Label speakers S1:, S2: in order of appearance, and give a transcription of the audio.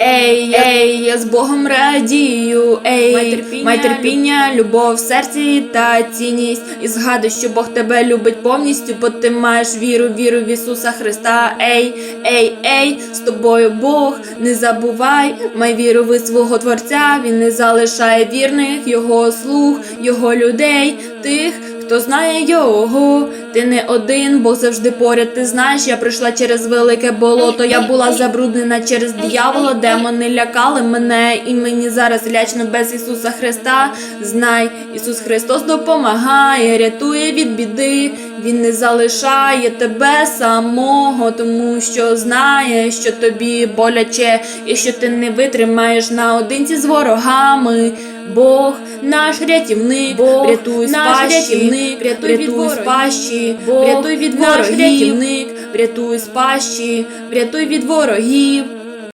S1: ей, ей, я з Богом радію, ей,
S2: Май терпіння,
S1: любов в серці та цінність. І згадуй, що Бог тебе любить повністю, бо ти маєш віру, віру в Ісуса Христа. Ей, ей, ей, з тобою Бог, не забувай, май віру в свого Творця, Він не залишає вірних, Його слуг, Його людей, тих. Хто знає його, ти не один, Бог завжди поряд. Ти знаєш, я пройшла через велике болото. Я була забруднена через диявола, демони лякали мене, і мені зараз лячно без Ісуса Христа. Знай, Ісус Христос допомагає, рятує від біди. Він не залишає тебе самого, тому що знає, що тобі боляче, і що ти не витримаєш наодинці з ворогами. Бог наш рятівник,
S2: Бог
S1: рятуй з
S2: наш рятівник,
S1: рятуй
S2: рятуй
S1: від
S2: від пащі,
S1: Бог
S2: рятуй від
S1: наш
S2: ворогів.
S1: рятівник, врятуй з пащі, врятуй від ворогів.